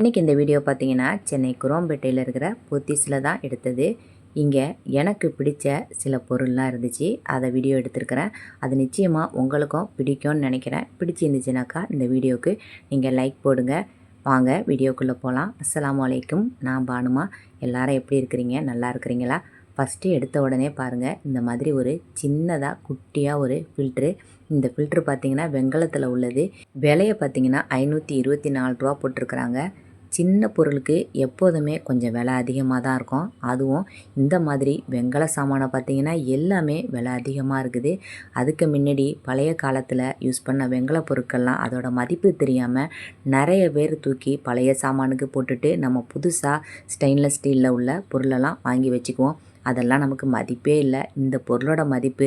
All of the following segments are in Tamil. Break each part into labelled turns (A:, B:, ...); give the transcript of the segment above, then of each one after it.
A: இன்றைக்கி இந்த வீடியோ பார்த்தீங்கன்னா சென்னை குரோம்பேட்டையில் இருக்கிற பொத்திஸில் தான் எடுத்தது. இங்கே எனக்கு பிடிச்ச சில பொருள்லாம் இருந்துச்சு. அதை வீடியோ எடுத்திருக்கிறேன். அது நிச்சயமாக உங்களுக்கும் பிடிக்கும்னு நினைக்கிறேன். பிடிச்சிருந்துச்சுனாக்கா இந்த வீடியோவுக்கு நீங்கள் லைக் போடுங்க. வாங்க வீடியோக்குள்ளே போகலாம் அஸ்ஸலாமு அலைக்கும். நான் பானுமா. எல்லாரும் எப்படி இருக்கிறீங்க? நல்லா இருக்கிறீங்களா? ஃபஸ்ட்டு எடுத்த உடனே பாருங்கள் இந்த மாதிரி ஒரு சின்னதாக குட்டியாக ஒரு ஃபில்ட்ரு இந்த ஃபில்ட்ரு பார்த்தீங்கன்னா வெங்கலத்தில் உள்ளது. விலையை பார்த்தீங்கன்னா ஐநூற்றி இருபத்தி நாலு ரூபா போட்டிருக்கிறாங்க. சின்ன பொருளுக்கு எப்போதுமே கொஞ்சம் விலை அதிகமாக தான் இருக்கும். அதுவும் இந்த மாதிரி வெங்கல சாமானை பார்த்தீங்கன்னா எல்லாமே விலை அதிகமாக இருக்குது. அதுக்கு முன்னாடி பழைய காலத்தில் யூஸ் பண்ண வெங்கல பொருட்கள்லாம் அதோட மதிப்பு தெரியாமல் நிறைய பேர் தூக்கி பழைய சாமானுக்கு போட்டுட்டு நம்ம புதுசாக ஸ்டெயின்லெஸ் ஸ்டீலில் உள்ள பொருளெல்லாம் வாங்கி வச்சுக்குவோம். அதெல்லாம் நமக்கு மதிப்பே இல்லை. இந்த பொருளோட மதிப்பு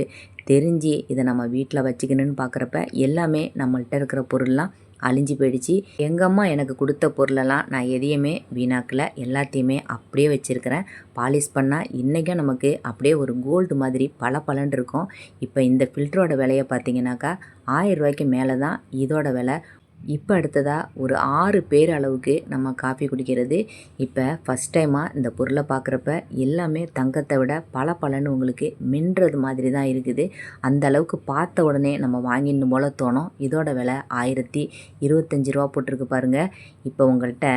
A: தெரிஞ்சு இதை நம்ம வீட்டில் வச்சுக்கணுன்னு பார்க்குறப்ப எல்லாமே நம்மள்கிட்ட இருக்கிற பொருள்லாம் அழிஞ்சு போயிடுச்சு. எங்கள் அம்மா எனக்கு கொடுத்த பொருளெல்லாம் நான் எதையுமே வீணாக்கல. எல்லாத்தையுமே அப்படியே வச்சுருக்கிறேன். பாலிஷ் பண்ணால் இன்றைக்கும் நமக்கு அப்படியே ஒரு கோல்டு மாதிரி பல பலன் இருக்கும். இப்போ இந்த ஃபில்டரோட விலையை பார்த்தீங்கன்னாக்கா ஆயிரம் ரூபாய்க்கு மேலே தான் இதோட விலை. இப்போ அடுத்ததாக ஒரு ஆறு பேர் அளவுக்கு நம்ம காஃபி குடிக்கிறது. இப்போ ஃபஸ்ட் டைமாக இந்த பொருளை பார்க்குறப்ப எல்லாமே தங்கத்தை விட பல பலன்னு உங்களுக்கு மின்றது மாதிரி தான் இருக்குது. அந்த அளவுக்கு பார்த்த உடனே நம்ம வாங்கிடணும் போல தோணும். இதோட விலை ஆயிரத்தி இருபத்தஞ்சி ரூபா போட்டிருக்கு பாருங்கள் இப்போ உங்கள்கிட்ட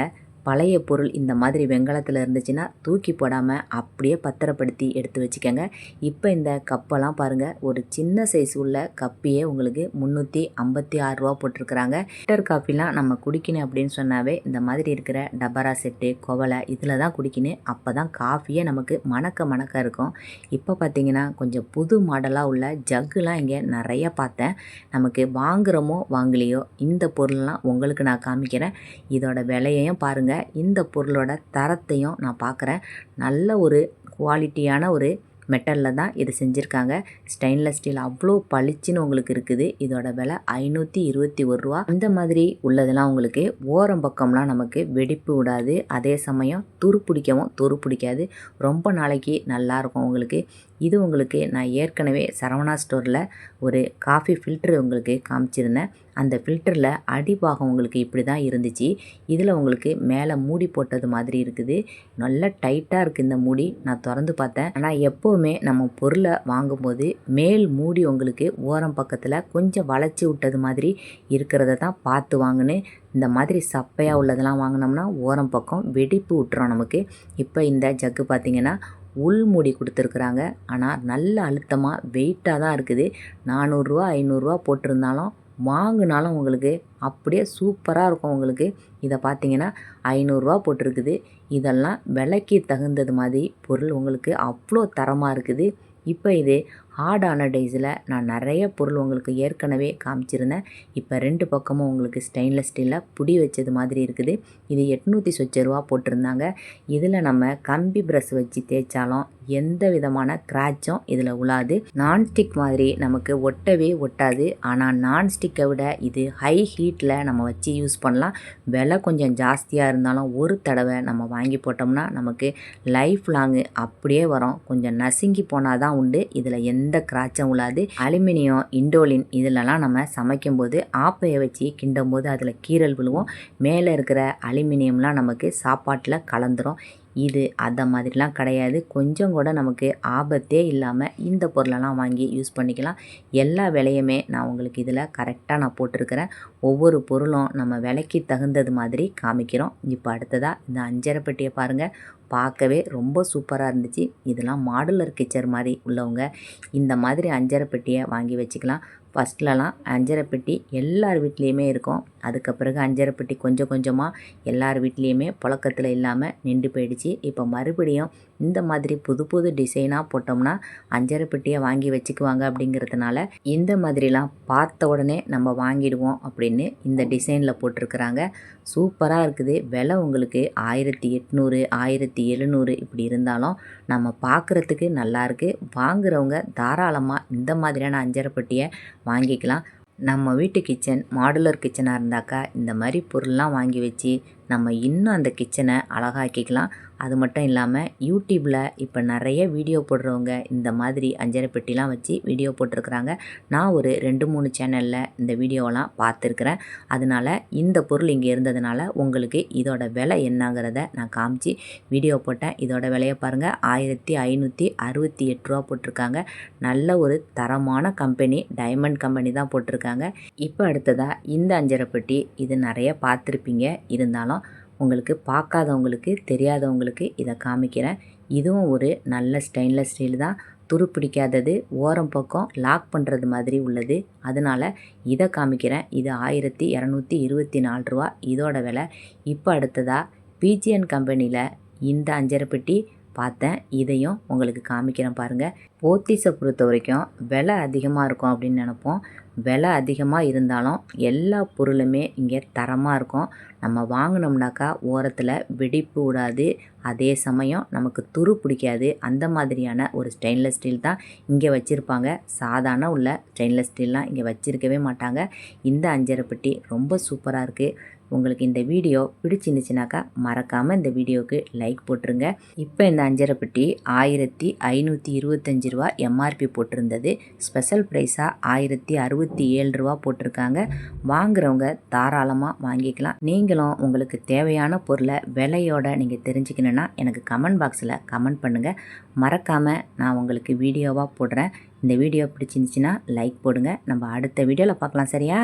A: பழைய பொருள் இந்த மாதிரி வெங்காலத்தில் இருந்துச்சுன்னா தூக்கி போடாமல் அப்படியே பத்திரப்படுத்தி எடுத்து வச்சுக்கோங்க. இப்போ இந்த கப்பெல்லாம் பாருங்கள் ஒரு சின்ன சைஸ் உள்ள கப்பியே உங்களுக்கு முந்நூற்றி ஐம்பத்தி ஆறு ரூபா போட்டிருக்கிறாங்க. ஃபில்டர் காஃபிலாம் நம்ம குடிக்கணும் அப்படின்னு சொன்னாவே இந்த மாதிரி இருக்கிற டபரா செட்டு குவலை இதில் தான் குடிக்கணும். அப்போ தான் காஃபியே நமக்கு மணக்க மணக்க இருக்கும். இப்போ பார்த்தீங்கன்னா கொஞ்சம் புது மாடலாக உள்ள ஜக்குலாம் இங்கே நிறைய பார்த்தேன். நமக்கு வாங்குகிறோமோ வாங்கலையோ இந்த பொருள்லாம் உங்களுக்கு நான் காமிக்கிறேன். இதோட விலையையும் பாருங்கள் இந்த பொருளோட தரத்தையும் நான் பார்க்குறேன். நல்ல ஒரு குவாலிட்டியான ஒரு மெட்டலில் தான் இது செஞ்சுருக்காங்க. ஸ்டெயின்லெஸ் ஸ்டீல் அவ்வளோ பளிச்சுன்னு உங்களுக்கு இருக்குது. இதோட விலை ஐநூற்றி இருபத்தி ஒரு ரூபா. இந்த மாதிரி உள்ளதெல்லாம் உங்களுக்கு ஓரம் பக்கம்லாம் நமக்கு வெடிப்பு விடாது. அதே சமயம் துரு பிடிக்கவும் துரு பிடிக்காது. ரொம்ப நாளைக்கு நல்லாயிருக்கும் உங்களுக்கு. இது உங்களுக்கு நான் ஏற்கனவே சரவணா ஸ்டோரில் ஒரு காஃபி ஃபில்ட்ரு உங்களுக்கு காமிச்சிருந்தேன். அந்த ஃபில்டரில் அடிபாகம் உங்களுக்கு இப்படி தான் இருந்துச்சு. இதில் உங்களுக்கு மேலே மூடி போட்டது மாதிரி இருக்குது. நல்ல டைட்டாக இருக்குது இந்த மூடி. நான் திறந்து பார்த்தேன். ஆனால் எப்போவுமே நம்ம பொருளை வாங்கும்போது மேல் மூடி உங்களுக்கு ஓரம் பக்கத்தில் கொஞ்சம் வளைச்சி விட்டது மாதிரி இருக்கிறத தான் பார்த்து வாங்கினு இந்த மாதிரி சப்பையாக உள்ளதெல்லாம் வாங்கினோம்னா ஓரம் பக்கம் வெடிப்பு விட்டுரும் நமக்கு. இப்போ இந்த ஜக்கு பார்த்திங்கன்னா உள்மூடி கொடுத்துருக்குறாங்க. ஆனால் நல்ல அழுத்தமாக வெயிட்டாக தான் இருக்குது. நானூறுரூவா ஐநூறுரூவா போட்டிருந்தாலும் வாங்கினாலும் உங்களுக்கு அப்படியே சூப்பராக இருக்கும் உங்களுக்கு. இதை பார்த்தீங்கன்னா ஐநூறுரூவா போட்டிருக்குது. இதெல்லாம் விலைக்கு தகுந்தது மாதிரி பொருள் உங்களுக்கு அவ்வளோ தரமாக இருக்குது. இப்போ இது ஹார்டான டேஸில் நான் நிறைய பொருள் உங்களுக்கு ஏற்கனவே காமிச்சிருந்தேன். இப்போ ரெண்டு பக்கமும் உங்களுக்கு ஸ்டெயின்லெஸ் ஸ்டீலில் புடி வச்சது மாதிரி இருக்குது. இது எட்நூற்றி சொச்ச ரூபா போட்டிருந்தாங்க. இதில் நம்ம கம்பி ப்ரஷ் வச்சு தேய்ச்சாலும் எந்த விதமான கிராச்சும் இதில் உழாது நான்ஸ்டிக் மாதிரி நமக்கு ஒட்டவே ஒட்டாது. ஆனால் நான்ஸ்டிக்கை விட இது ஹை ஹீட்டில் நம்ம வச்சு யூஸ் பண்ணலாம். விலை கொஞ்சம் ஜாஸ்தியாக இருந்தாலும் ஒரு தடவை நம்ம வாங்கி போட்டோம்னா நமக்கு லைஃப் லாங்கு அப்படியே வரும். கொஞ்சம் நசுங்கி போனால் தான் உண்டு. இதில் எந்த எந்த கிராச்சும் உள்ளாது. அலுமினியம் இண்டோலின் இதிலலாம் நம்ம சமைக்கும்போது ஆப்பையை வச்சு கிண்டும் போது அதில் கீரல் விழுவோம். மேலே இருக்கிற அலுமினியம்லாம் நமக்கு சாப்பாட்டில் கலந்துரும். இது அந்த மாதிரிலாம் கிடையாது. கொஞ்சம் கூட நமக்கு ஆபத்தே இல்லாமல் இந்த பொருளெல்லாம் வாங்கி யூஸ் பண்ணிக்கலாம். எல்லா விலையுமே நான் உங்களுக்கு இதில் கரெக்டாக நான் போட்டிருக்கிறேன். ஒவ்வொரு பொருளும் நம்ம விலைக்கு தகுந்தது மாதிரி காமிக்கிறோம். இப்போ அடுத்ததாக இந்த அஞ்சரை பெட்டியை பாருங்கள் பார்க்கவே ரொம்ப சூப்பராக இருந்துச்சு. இதெல்லாம் மாடுலர் கிச்சர் மாதிரி உள்ளவங்க இந்த மாதிரி அஞ்சரை பெட்டியை வாங்கி வச்சுக்கலாம். ஃபஸ்ட்லலாம் அஞ்சரை பெட்டி எல்லார் வீட்லேயுமே இருக்கும். அதுக்கு பிறகு அஞ்சரை பெட்டி கொஞ்சம் கொஞ்சமாக எல்லார் வீட்லேயுமே புழக்கத்தில் இல்லாமல் நின்று போயிடுச்சு. இப்போ மறுபடியும் இந்த மாதிரி புது புது டிசைனாக போட்டோம்னா அஞ்சரை பெட்டியை வாங்கி வச்சுக்குவாங்க அப்படிங்கிறதுனால இந்த மாதிரிலாம் பார்த்த உடனே நம்ம வாங்கிடுவோம் அப்படின்னு இந்த டிசைனில் போட்டிருக்கிறாங்க. சூப்பராக இருக்குது. விலை உங்களுக்கு ஆயிரத்தி எட்நூறு ஆயிரத்தி எழுநூறு இப்படி இருந்தாலும் நம்ம பார்க்குறதுக்கு நல்லாயிருக்கு வாங்குறவங்க தாராளமாக இந்த மாதிரியான அஞ்சரை பெட்டியை வாங்கிக்கலாம். நம்ம வீட்டு கிச்சன் மாடுலர் கிச்சனாக இருந்தாக்கா இந்த மாதிரி பொருள்லாம் வாங்கி வச்சு நம்ம இன்னும் அந்த கிச்சனை அழகாக்கிக்கலாம். அது மட்டும் இல்லாமல் யூடியூப்பில் இப்போ நிறைய வீடியோ போடுறவங்க இந்த மாதிரி அஞ்சரை பெட்டிலாம் வச்சு வீடியோ போட்டிருக்கிறாங்க. நான் ஒரு ரெண்டு மூணு சேனலில் இந்த வீடியோலாம் பார்த்துருக்குறேன். அதனால் இந்த பொருள் இங்கே இருந்ததுனால உங்களுக்கு இதோட விலை என்னங்கிறத நான் காமிச்சு வீடியோ போட்டேன். இதோட விலையை பாருங்கள் ஆயிரத்தி ஐநூற்றி அறுபத்தி எட்டு ரூபா போட்டிருக்காங்க. நல்ல ஒரு தரமான கம்பெனி டைமண்ட் கம்பெனி தான் போட்டிருக்காங்க. இப்போ அடுத்ததாக இந்த அஞ்சரை பெட்டி இது நிறைய பார்த்துருப்பீங்க. இருந்தாலும் உங்களுக்கு பார்க்காதவங்களுக்கு தெரியாதவங்களுக்கு இதை காமிக்கிறேன். இதுவும் ஒரு நல்ல ஸ்டெயின்லெஸ் ஸ்டீல் தான். துரு பிடிக்காதது ஓரம் பக்கம் லாக் பண்ணுறது மாதிரி உள்ளது. அதனால் இதை காமிக்கிறேன். இது ஆயிரத்தி இரநூத்தி இருபத்தி நாலு ரூபா. இதோட விலை. இப்போ அடுத்ததாக பிஜிஎன் கம்பெனியில் இந்த அஞ்சரை பெட்டி பார்த்தேன். இதையும் உங்களுக்கு காமிக்கிறேன் பாருங்கள் போத்தீஸை பொறுத்த வரைக்கும் விலை அதிகமாக இருக்கும் அப்படின்னு நினப்போம். விலை அதிகமாக இருந்தாலும் எல்லா பொருளுமே இங்கே தரமாக இருக்கும். நம்ம வாங்கினோம்னாக்கா ஓரத்தில் வெடிப்பு விடாது அதே சமயம் நமக்கு துரு பிடிக்காது. அந்த மாதிரியான ஒரு ஸ்டெயின்லெஸ் ஸ்டீல் தான் இங்கே வச்சுருப்பாங்க. சாதாரண உள்ள ஸ்டெயின்லெஸ் ஸ்டீல்லாம் இங்கே வச்சுருக்கவே மாட்டாங்க. இந்த அஞ்சரை பெட்டி ரொம்ப சூப்பராக இருக்குது உங்களுக்கு இந்த வீடியோ பிடிச்சிருந்துச்சுனாக்கா மறக்காமல் இந்த வீடியோவுக்கு லைக் போட்டுருங்க. இப்போ இந்த அஞ்சரை பெட்டி ஆயிரத்தி ஐநூற்றி இருபத்தஞ்சி ரூபா எம்ஆர்பி போட்டிருந்தது. ஸ்பெஷல் ப்ரைஸாக ஆயிரத்தி அறுபத்தி ஏழு ரூபா போட்டிருக்காங்க. வாங்குறவங்க தாராளமாக வாங்கிக்கலாம். நீங்களும் உங்களுக்கு தேவையான பொருளை விலையோட நீங்கள் தெரிஞ்சுக்கணுன்னா எனக்கு கமெண்ட் பாக்ஸில் கமெண்ட் பண்ணுங்கள் மறக்காமல் நான் உங்களுக்கு வீடியோவாக போடுறேன். இந்த வீடியோ பிடிச்சிருந்துச்சின்னா லைக் போடுங்க. நம்ம அடுத்த வீடியோவில் பார்க்கலாம் சரியா?